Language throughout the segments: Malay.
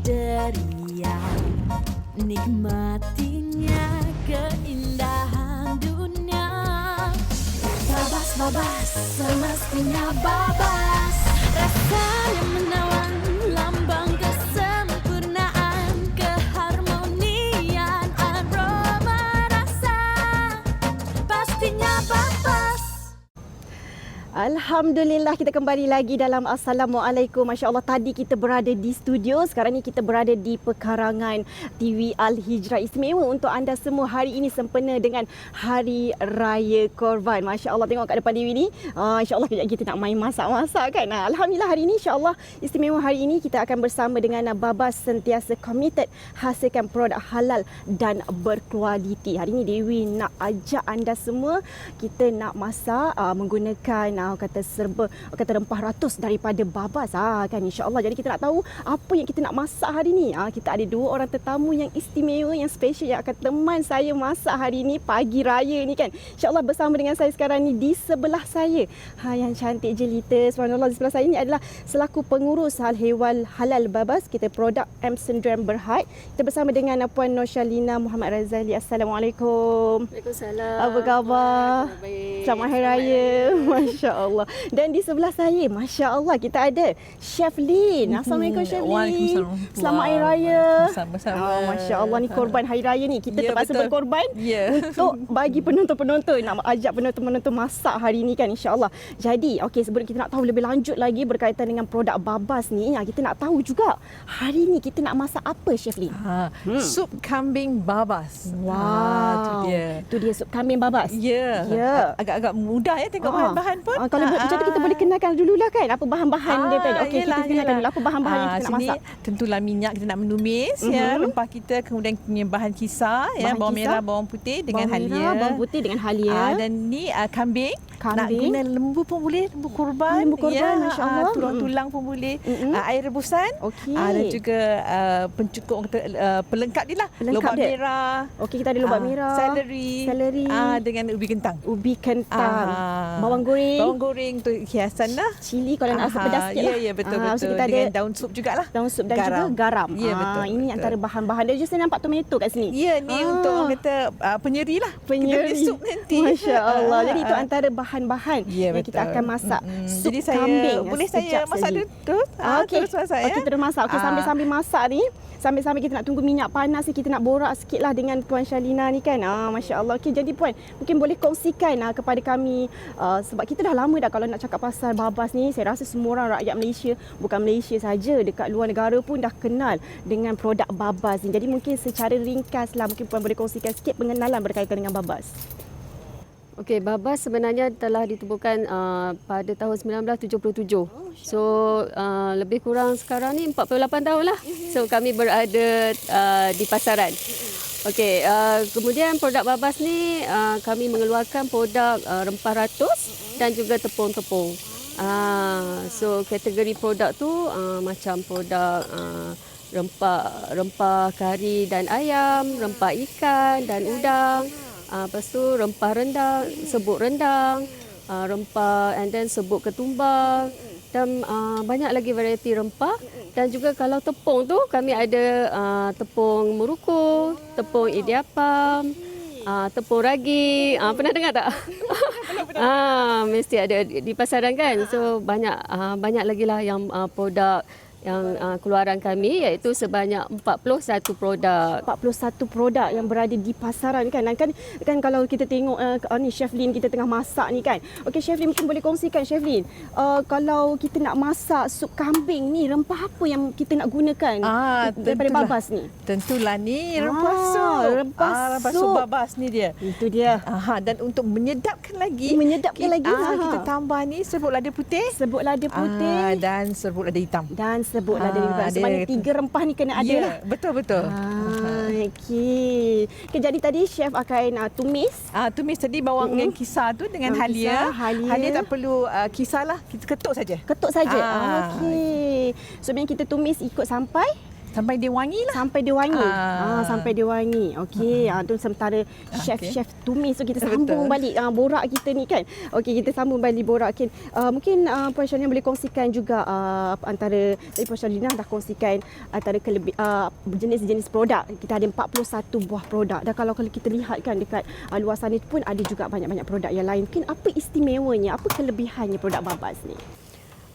deriah Nikmatinya keindahan dunia. Babas, babas, semestinya babas. Rasanya menawan Alhamdulillah kita kembali lagi dalam Assalamualaikum. Masya Allah tadi kita berada di studio. Sekarang ni kita berada di pekarangan TV Al-Hijrah Istimewa untuk anda semua hari ini sempena dengan Hari Raya Korban. Masya Allah tengok kat depan TV ni. Uh, Insya Allah kejap kita nak main masak-masak kan. Uh, Alhamdulillah hari ini insya Allah istimewa hari ini kita akan bersama dengan Babas sentiasa committed hasilkan produk halal dan berkualiti. Hari ini Dewi nak ajak anda semua kita nak masak uh, menggunakan uh, kata serba kata rempah ratus daripada Babas. Ah kan insyaallah. Jadi kita nak tahu apa yang kita nak masak hari ni. Ah kita ada dua orang tetamu yang istimewa yang special yang akan teman saya masak hari ni pagi raya ni kan. Insyaallah bersama dengan saya sekarang ni di sebelah saya. Ha yang cantik jelita subhanallah. Di sebelah saya ni adalah selaku pengurus hal hewan halal Babas. Kita produk Amsterdam Berhad. Kita bersama dengan puan Noshalina Muhammad Razali. Assalamualaikum. Waalaikumsalam. apa khabar? Baik. Selamat Hari Raya. Masya Allah. Dan di sebelah saya, Masya Allah, kita ada Chef Lin. Assalamualaikum Chef Lin. Waalaikumsalam. Selamat Hari Raya. Sama-sama. Oh, Masya Allah, ni korban Hari Raya ni. Kita Ya, terpaksa betul. berkorban Ya. untuk bagi penonton-penonton. Nak ajak penonton-penonton masak hari ni kan, Insya Allah. Jadi, okey sebelum kita nak tahu lebih lanjut lagi berkaitan dengan produk Babas ni, ya, kita nak tahu juga hari ni kita nak masak apa Chef Lin? Ha, Hmm. sup kambing babas. Wow. Ha, tu dia. Tu dia sup kambing Babas. Ya. Ya. Agak-agak mudah ya tengok Ah. bahan-bahan pun. Ah, kalau Ah, macam tu kita boleh kenalkan dululah kan apa bahan-bahan dia tadi. Okey, kita kenalkan yelah. dulu apa bahan-bahan yang Ah, kita nak sini masak. Tentulah minyak kita nak menumis ya, Mhm. rempah kita kemudian punya bahan kisar ya, bawang kisar, merah, bawang putih dengan bawang halia. merah, bawang putih dengan halia. Ah, dan ni uh, kambing. Nak Kambing. guna lembu pun boleh, lembu kurban. Lembu kurban, ya, Masya ah, Allah. tulang-tulang pun boleh. Mm-mm. Ah, air rebusan. Okey. Ah, dan juga uh, pencukup uh, pelengkap dia lah. Pelengkap lobak dia. merah. Okey, kita ada lobak ah, merah. Celery. Celery. Ah, dengan ubi kentang. ubi kentang, Ah. bawang goreng, Bawang goreng tu hiasan lah. cili kalau nak rasa pedas sikit Ya, lah. ya betul Ah, betul. lepas tu kita ada dengan daun sup jugalah. daun sup dan garam. juga garam. Ya, Ah, betul, Ini betul. antara bahan-bahan. Juga saya nampak tomato kat sini. Ya, ni Ah. untuk orang kata uh, penyeri lah. Kita Penyeri. boleh sup nanti. Masya Allah. Jadi itu Ah. antara bahan-bahan Ya, yang kita akan masak. Mm-mm. Sup Jadi saya kambing. boleh saya masak dulu terus. Ah, Okey. Terus masak ya. Okey, terus masak. Okey, Ah. sambil-sambil masak ni, sambil-sambil kita nak tunggu minyak panas ni, kita nak borak sikit lah dengan Puan Shalina ni kan. Ah, Masya Allah. Okey, jadi Puan, mungkin boleh kongsikan ah, kepada kami ah, sebab kita dah lama dah kalau nak cakap pasal babas ni, saya rasa semua orang rakyat Malaysia, bukan Malaysia saja, dekat luar negara pun dah kenal dengan produk babas ni. Jadi mungkin secara ringkas lah, mungkin Puan boleh kongsikan sikit pengenalan berkaitan dengan babas. Okey, Babas sebenarnya telah ditubuhkan uh, pada tahun 1977. So uh, lebih kurang sekarang ni 48 tahun lah. So kami berada uh, di pasaran. Okey, uh, kemudian produk Babas ni uh, kami mengeluarkan produk uh, rempah ratus dan juga tepung-tepung. Uh, so kategori produk tu uh, macam produk uh, rempah rempah kari dan ayam, rempah ikan dan udang. Uh, lepas tu rempah rendang, sebut rendang, uh, rempah and then sebut ketumbar dan uh, banyak lagi variety rempah dan juga kalau tepung tu kami ada uh, tepung muruku, tepung idiapam, uh, tepung ragi. Uh, pernah dengar tak? ah, mesti ada di, pasaran kan. So banyak uh, banyak lagi lah yang uh, produk yang uh, keluaran kami iaitu sebanyak 41 produk. 41 produk yang berada di pasaran kan. Dan kan kan kalau kita tengok uh, ni Chef Lin kita tengah masak ni kan. Okey Chef Lin mungkin boleh kongsikan Chef Lin. Uh, kalau kita nak masak sup kambing ni rempah apa yang kita nak gunakan Ah, daripada tentulah. babas ni? Tentulah ni rempah Ah, sup. rempah ah, rempah sup. sup babas ni dia. Itu dia. Aha, dan untuk menyedapkan lagi, Menyedapkan kita, lagi, Ah, kita tambah ni serbuk lada putih. Sebut lada Ah, putih dan serbuk lada hitam. dan sebut lada Ah, ah, dia Sebenarnya tiga rempah ni kena ada ya, lah. betul betul. Ah, okey. Okay, jadi tadi chef akan uh, tumis Ah, tumis tadi bawang Mm-mm. yang kisar tu dengan Bawang halia. kisar, halia. tak perlu uh, kisar lah, kita ketuk saja. ketuk saja. Ah. Okey. So, bila kita tumis ikut sampai Sampai dia wangi lah. Sampai dia wangi. Ah, Ah. sampai dia wangi. Okey, ah tu sementara chef-chef tumis tu kita sambung Betul. balik ah borak kita ni kan. Okey, kita sambung balik borak Kin. Ah, mungkin ah Puan Syarina boleh kongsikan juga ah, antara tadi Puan Syarina dah kongsikan antara kelebih ah, jenis-jenis produk. Kita ada 41 buah produk. Dan kalau kalau kita lihat kan dekat ah, luar sana pun ada juga banyak-banyak produk yang lain. Mungkin apa istimewanya, apa kelebihannya produk Babas ni?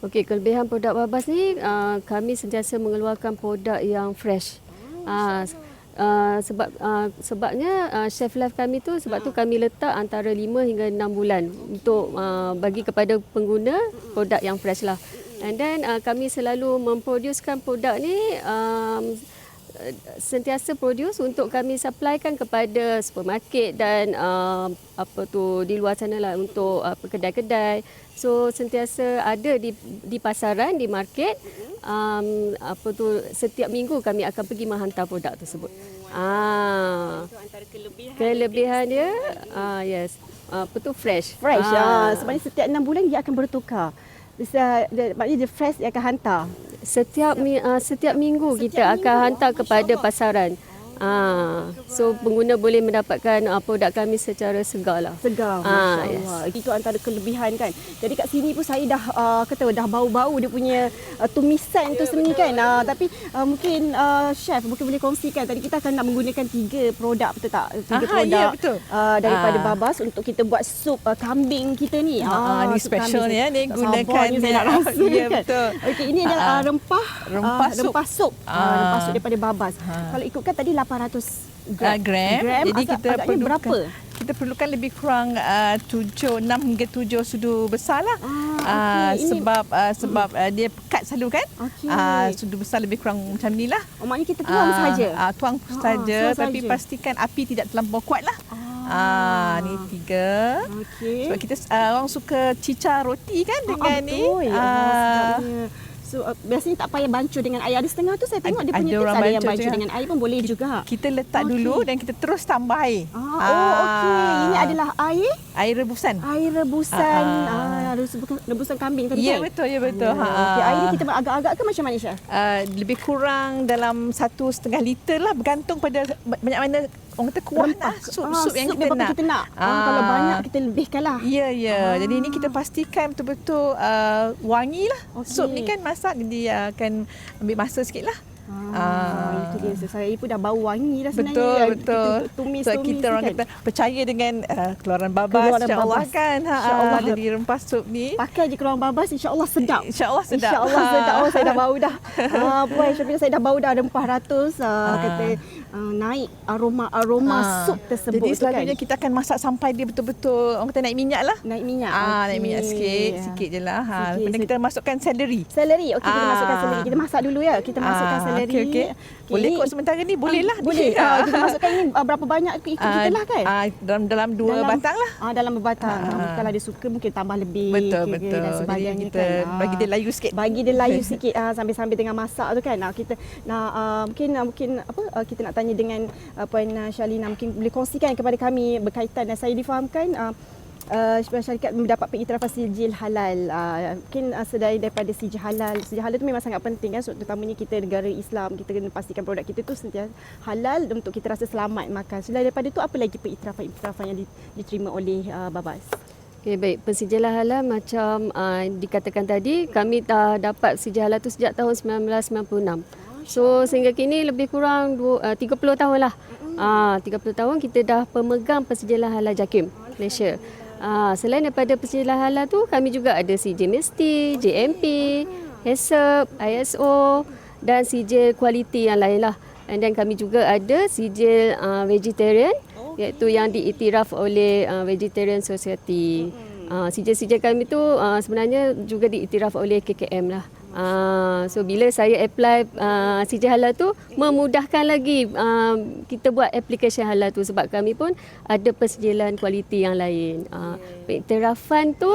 Okey, kelebihan produk Babas ni uh, kami sentiasa mengeluarkan produk yang fresh. Uh, uh, sebab uh, sebabnya uh, chef life kami tu sebab tu kami letak antara 5 hingga 6 bulan untuk uh, bagi kepada pengguna produk yang fresh lah. And then uh, kami selalu memproducekan produk ni uh, sentiasa produce untuk kami supplykan kepada supermarket dan uh, apa tu di luar sana lah untuk apa kedai-kedai. So sentiasa ada di di pasaran di market. Um, apa tu setiap minggu kami akan pergi menghantar produk tersebut. Ah, Itu antara kelebihan. kelebihan dia ah yes. Apa tu fresh. Fresh. Ah. Ah. Sebenarnya setiap 6 bulan dia akan bertukar. Dia, dia, maknanya dia fresh dia akan hantar. Setiap uh, setiap minggu Setiap kita minggu. akan hantar Oh, kepada pasaran. Ah, so pengguna boleh mendapatkan uh, produk kami secara segar lah. Segar, Ah, Masya Allah. Itu antara kelebihan kan. Jadi kat sini pun saya dah uh, kata dah bau-bau dia punya uh, tumisan tu sebenarnya kan. Uh, tapi uh, mungkin uh, chef mungkin boleh kongsikan. Tadi kita akan nak menggunakan tiga produk betul tak? Tiga Aha, produk ya, betul. Uh, daripada Ah. Babas untuk kita buat sup uh, kambing kita ni. Ah, ni sup special kambing. ni, ya. Ni gunakan saya nak rasa Ya, kan. betul. Okey, ini adalah Ah, uh, rempah rempah uh, sup. rempah sup. Uh, Ah. rempah sup daripada Babas. Ha. Kalau ikutkan tadi 800 gram. gram. gram. gram Jadi agak- kita perlukan berapa? Kita perlukan lebih kurang uh, 7 6 hingga 7 sudu besar lah. Ah, Ah, okey. Ini- sebab uh, sebab uh, dia pekat selalu kan? Okey. Ah, sudu besar lebih kurang macam ni lah. Oh, maknanya kita tuang saja. Ah, tuang Ah, saja tapi saja. pastikan api tidak terlampau kuat lah. Ah, ni tiga. Okey. Sebab kita uh, orang suka cicah roti kan dengan ah, ni. betul. Ah, Ah, sedapnya. So uh, biasanya tak payah bancuh dengan air. Ada setengah tu saya tengok Ada- dia punya ada ada yang bancuh bancuh dengan- air pun boleh juga. kita letak Okey. dulu dan kita terus tambah air. Ah, oh okey. Ini adalah air air rebusan. air rebusan ah, Ah, ah. rebusan, rebusan kambing tadi Ya kan? betul ya betul. Ya, Okey, air ni kita agak-agak ke macam mana Syah? uh, lebih kurang dalam satu setengah liter lah bergantung pada banyak mana orang kata kuah lah sup, Ah, sup yang kita nak. kita nak. Ah. Ah. kalau banyak kita lebihkan lah. Ya ya. Jadi ini kita pastikan betul-betul uh, wangi lah. Okey. Sup ni kan masak dia akan ambil masa sikit lah. Ah, itu dia. Saya pun dah bau wangi dah sebenarnya. Betul yang betul. Kita tumis so tumis kita orang kan. kata percaya dengan uh, keluaran babas Keluaran insya-Allah babas. kan. Ha InsyaAllah. jadi rempah sup ni Pakai je keluar babas insya-Allah sedap. insya-Allah sedap. InsyaAllah Ha. sedap. Oh, saya dah bau dah. Ah, puan Syafira saya dah bau dah rempah ratus uh, Ah. kata uh, naik aroma-aroma Ha. sup tersebut Jadi kan. selalunya kita akan masak sampai dia betul-betul orang kata naik minyak lah. naik minyak. Ah, naik Okey. minyak sikit, sikit je lah. Ha, Sikit. Kemudian So- kita masukkan celery. Seleri. Okey kita Ah. masukkan seleri. Kita masak dulu ya. Kita masukkan Ah, okey, okey. Boleh Okey. kot sementara ni, boleh lah. Boleh. Ah, kita masukkan ini ah, berapa banyak ikut ikut kita lah kan. Ah, dalam dalam dua Dalam- batang lah. Ah dalam berbatang. Ah. Ah. Kalau dia suka mungkin tambah lebih Betul ke- ke betul. dan sebagainya kita kan. Ah. bagi dia layu sikit. bagi dia layu sikit ah, sambil-sambil tengah masak tu kan. Nah, kita nah uh, mungkin uh, mungkin apa uh, kita nak tanya dengan uh, puan uh, Shalina mungkin boleh kongsikan kepada kami berkaitan dan saya difahamkan uh, Uh, syarikat mendapat pengiktirafan sijil halal. Uh, mungkin uh, sedaya daripada sijil halal. Sijil halal itu memang sangat penting kan. So, terutamanya kita negara Islam, kita kena pastikan produk kita tu sentiasa halal untuk kita rasa selamat makan. Selain daripada itu apa lagi pengiktirafan-pengiktirafan yang di- diterima oleh uh, Babas? Okey baik, pensijilan halal macam uh, dikatakan tadi, kami dah dapat sijil halal tu sejak tahun 1996. So sehingga kini lebih kurang dua, uh, 30 tahun lah. Ah, 30 tahun kita dah pemegang pensijilan halal JAKIM Malaysia. Ah, selain daripada pensijilan halal tu, kami juga ada sijil mesti, JMP, HACCP, ISO dan sijil kualiti yang lain lah. And then kami juga ada sijil uh, vegetarian iaitu yang diiktiraf oleh uh, Vegetarian Society. Uh, sijil-sijil kami tu uh, sebenarnya juga diiktiraf oleh KKM lah. Uh, so bila saya apply uh, sijil halal tu memudahkan lagi uh, kita buat application halal tu sebab kami pun ada persijilan kualiti yang lain. Uh, pengiktirafan tu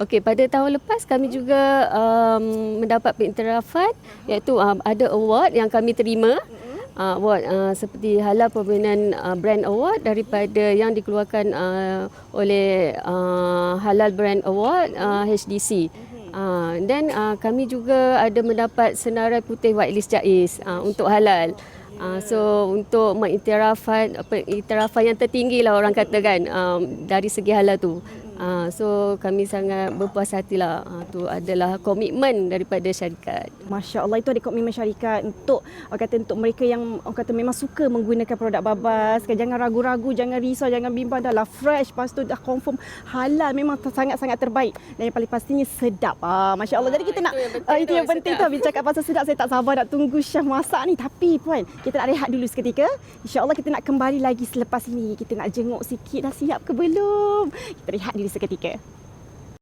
Okey, pada tahun lepas kami juga um, mendapat pengiktirafan iaitu um, ada award yang kami terima. Uh, award uh, seperti Halal Prominent uh, Brand Award daripada yang dikeluarkan uh, oleh uh, Halal Brand Award uh, HDC. Uh, dan uh, kami juga ada mendapat senarai putih whitelist jais uh, untuk halal. Uh, so untuk mengiktirafan apa iktirafan yang tertinggi lah orang kata kan um, dari segi halal tu. Uh, so kami sangat berpuas hati lah. Uh, tu adalah komitmen daripada syarikat. Masya Allah itu ada komitmen syarikat untuk orang kata untuk mereka yang orang kata memang suka menggunakan produk Babas. Kan, Jangan ragu-ragu, jangan risau, jangan bimbang dah lah fresh. Lepas tu dah confirm halal memang sangat-sangat terbaik dan yang paling pastinya sedap. Ah Masya Allah. Jadi kita Ah, nak itu yang penting ah, itu tu, yang penting tu sedap. bila cakap pasal sedap saya tak sabar nak tunggu chef masak ni. Tapi puan, kita nak rehat dulu seketika. Insya-Allah kita nak kembali lagi selepas ini. Kita nak jenguk sikit dah siap ke belum? Kita rehat dulu seketika.